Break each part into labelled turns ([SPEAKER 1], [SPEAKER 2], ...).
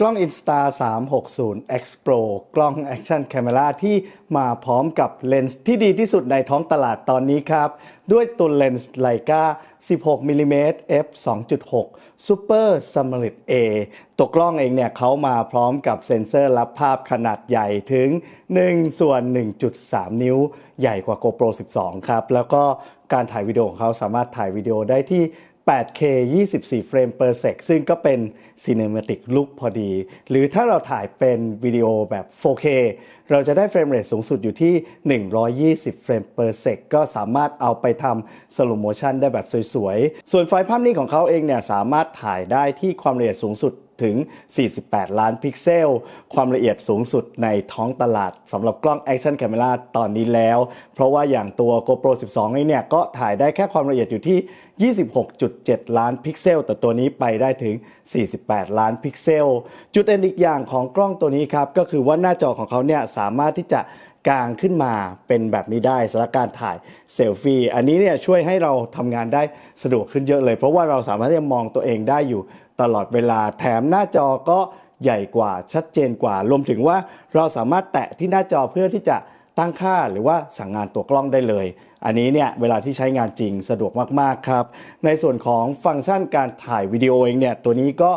[SPEAKER 1] กล้อง Insta 360 X Pro กล้อง Action Camera ที่มาพร้อมกับเลนส์ที่ดีที่สุดในท้องตลาดตอนนี้ครับ ด้วยตัวเลนส์ไลกา16 mm f 2.6 Super s m a r i t A ตัวกล้องเองเนี่ยเขามาพร้อมกับเซ็นเซอร์รับภาพขนาดใหญ่ถึง 1 ส่วน 1.3 นิ้ว ใหญ่กว่า GoPro 12 ครับ แล้วก็การถ่ายวิดีโอของเขาสามารถถ่ายวิดีโอได้ที่ 8K 24 เฟรม per sec ซึ่งก็เป็น Cinematic Look พอดี หรือถ้าเราถ่ายเป็นวิดีโอแบบ 4K เราจะได้เฟรมเรทสูงสุดอยู่ที่ 120 เฟรม per sec ก็สามารถเอาไปทำ slow motion ได้แบบสวยๆ ส่วนไฟล์ภาพนิ่งของเขาเองเนี่ยสามารถถ่ายได้ที่ความละเอียดสูงสุด ถึง 48 ล้านพิกเซล ความละเอียดสูงสุดในท้องตลาดสำหรับกล้อง Action Camera ตอนนี้แล้ว เพราะว่าอย่างตัว GoPro 12 นี่เนี่ย ก็ถ่ายได้แค่ความละเอียดอยู่ที่ 26.7 ล้านพิกเซล แต่ตัวนี้ไปได้ถึง 48 ล้านพิกเซล จุดเด่นอีกอย่างของกล้องตัวนี้ครับ ก็คือว่าหน้าจอของเขาเนี่ยสามารถที่จะกางขึ้นมาเป็นแบบนี้ได้สำหรับการถ่ายเซลฟี่อันนี้เนี่ยช่วยให้เราทำงานได้สะดวกขึ้นเยอะเลย เพราะว่าเราสามารถที่จะมองตัวเองได้อยู่ ตลอดเวลาแถมหน้าจอก็ใหญ่กว่าชัดเจนกว่า รวมถึงว่าเราสามารถแตะที่หน้าจอเพื่อที่จะตั้งค่าหรือว่าสั่งงานตัวกล้องได้เลย อันนี้เนี่ยเวลาที่ใช้งานจริงสะดวกมากๆครับ ในส่วนของฟังก์ชันการถ่ายวิดีโอเองเนี่ยตัวนี้ก็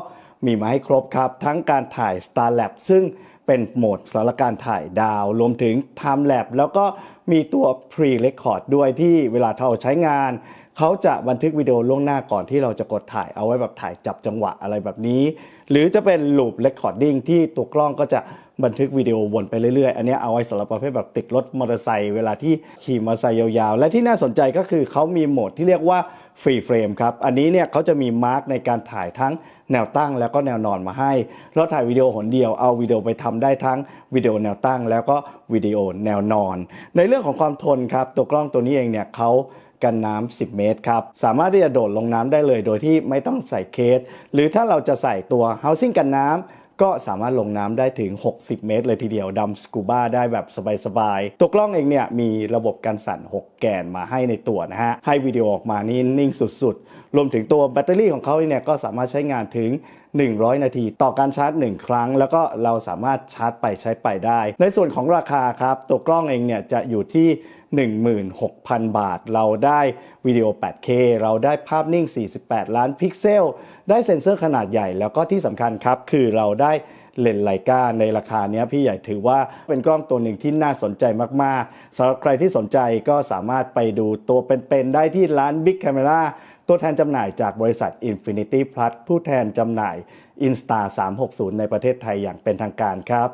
[SPEAKER 1] มีมาให้ครบครับ ทั้งการถ่าย Star Lab ซึ่งเป็นโหมดสำหรับการถ่ายดาว รวมถึง Time Lab แล้วก็มีตัว Pre Record ด้วยที่เวลาเราใช้งาน เขาจะบันทึกวิดีโอล่วงหน้าก่อนที่เราจะกดถ่ายเอาไว้แบบถ่ายจับจังหวะอะไรแบบนี้ หรือจะเป็น Loop Recording ที่ตัวกล้องก็จะบันทึกวิดีโอวนไปเรื่อยๆ อันนี้เอาไว้สำหรับประเภทแบบติดรถมอเตอร์ไซค์เวลาที่ขี่มอเตอร์ไซค์ยาวๆ และที่น่าสนใจก็คือเขามีโหมดที่เรียกว่าฟรีเฟรมครับ อันนี้เนี่ยเขาจะมีมาร์กในการถ่ายทั้งแนวตั้งแล้วก็แนวนอนมาให้ เราถ่ายวิดีโอหนเดียวเอาวิดีโอไปทำได้ทั้งวิดีโอแนวตั้งแล้วก็วิดีโอแนวนอน ในเรื่องของความทนครับตัวกล้องตัวนี้เองเนี่ยเขา กันน้ำ10 เมตรครับ สามารถที่จะโดดลงน้ำได้เลยโดยที่ไม่ต้องใส่เคส หรือถ้าเราจะใส่ตัว housing กันน้ำก็สามารถลงน้ำได้ถึง 60 เมตร เลยทีเดียวดำสกูบ้าได้แบบสบายๆ ตัวกล้องเองเนี่ยมีระบบการสั่น 6 แกนมาให้ในตัวนะฮะ ให้วิดีโอออกมานี่นิ่งสุดๆ รวมถึงตัวแบตเตอรี่ของเขาเนี่ยก็สามารถใช้งานถึง100 นาทีต่อการชาร์จ 1 ครั้ง แล้วก็เราสามารถชาร์จไปใช้ไปได้ ในส่วนของราคาครับ ตัวกล้องเองเนี่ยจะอยู่ที่ 16,000 บาท เราได้วิดีโอ 8K เราได้ภาพนิ่ง 48 ล้านพิกเซล ได้เซ็นเซอร์ขนาดใหญ่ แล้วก็ที่สำคัญครับ คือเราได้เลนส์ไลกาในราคาเนี้ยพี่ใหญ่ถือว่าเป็นกล้องตัวหนึ่งที่น่าสนใจมากๆสำหรับใครที่สนใจก็สามารถไปดูตัวเป็นๆได้ที่ร้าน Big Camera ตัวแทนจำหน่ายจากบริษัท Infinity Plus ผู้แทนจำหน่าย Insta 360 ในประเทศไทยอย่างเป็นทางการครับ